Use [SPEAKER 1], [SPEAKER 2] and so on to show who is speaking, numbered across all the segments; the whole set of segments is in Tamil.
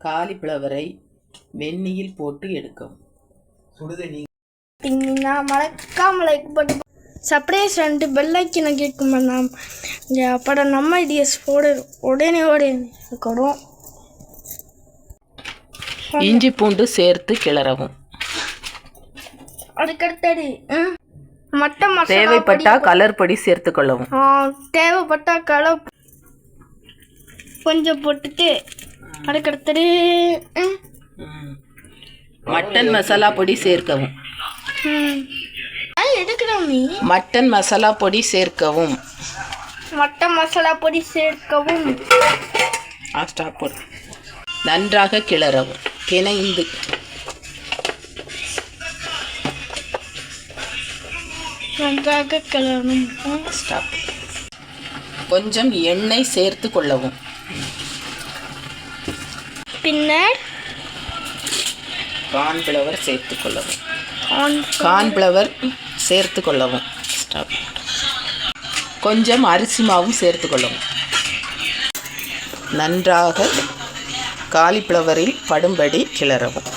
[SPEAKER 1] காலிஃப்ளவரை வெந்நீயில் போட்டு எடுக்கவும்
[SPEAKER 2] சுடுதண்ணி.
[SPEAKER 3] பார்த்தீங்கன்னா மறக்காம லைக் பண்ணி சர்ப்ரைஸ் ரெண்டு பெல்லைக்கின கேட்கும் நாம் இங்கே அப்படம் நம்ம ஐடியாஸ் போடு உடனே உடனே இருக்கணும்.
[SPEAKER 1] இஞ்சி பூண்டு சேர்த்து கிளறவும்.
[SPEAKER 3] அதுக்கடுத்தது ம், மட்டன் மசாலா
[SPEAKER 1] தேவைப்பட்டா கலர் பொடி சேர்த்து கொள்ளவும்.
[SPEAKER 3] ஆ, தேவைப்பட்டா கலை கொஞ்சம் போட்டுட்டு அதுக்கடுத்தது
[SPEAKER 1] மட்டன் மசாலா பொடி சேர்க்கவும். மட்டன் மசாலா பொடி சேர்க்கவும்.
[SPEAKER 3] மட்டன் மசாலா பொடி சேர்க்கவும்.
[SPEAKER 1] ஸ்டாப் போடு. நன்றாக கிளறவும். பிணைந்து.
[SPEAKER 3] நன்றாக கிளறணும்.
[SPEAKER 1] ஸ்டாப் கொஞ்சம் எண்ணெய் சேர்த்து கொள்ளவும்.
[SPEAKER 3] பின்னர்
[SPEAKER 1] கார்ன்ஃப்ளவர் சேர்த்து கொள்ளவும். கார்ன்ஃப்ளவர் சேர்த்து கொள்ளவும். ஸ்டாப் கொஞ்சம் அரிசி மாவும் சேர்த்து கொள்ளவும். நன்றாக காலிஃப்ளவரில் படும்படி கிளறவும்.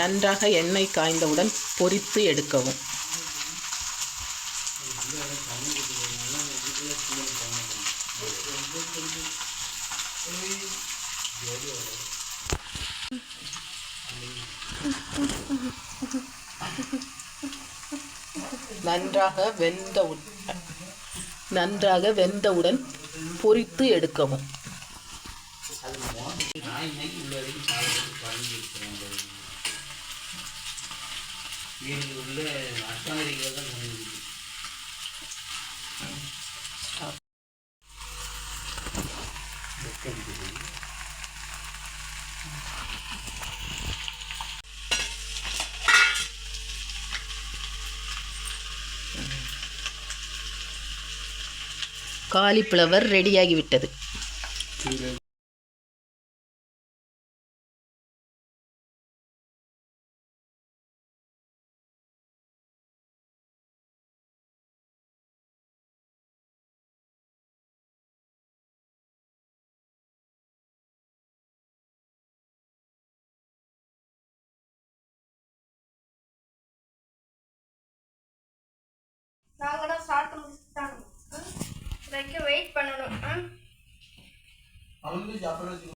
[SPEAKER 1] நன்றாக எண்ணெய் காய்ந்தவுடன் பொரித்து எடுக்கவும். நன்றாக வெந்தவுடன் நன்றாக வெந்தவுடன் பொரித்து எடுக்கவும். காலிஃப்ளவர் ரெடியாகிவிட்டது.
[SPEAKER 3] சாப்பிட்டு முடிச்சுட்டாங்க ம். வரைக்கும் வெயிட் பண்ணணும் ம்.
[SPEAKER 2] அவங்களுக்கு சாப்பிட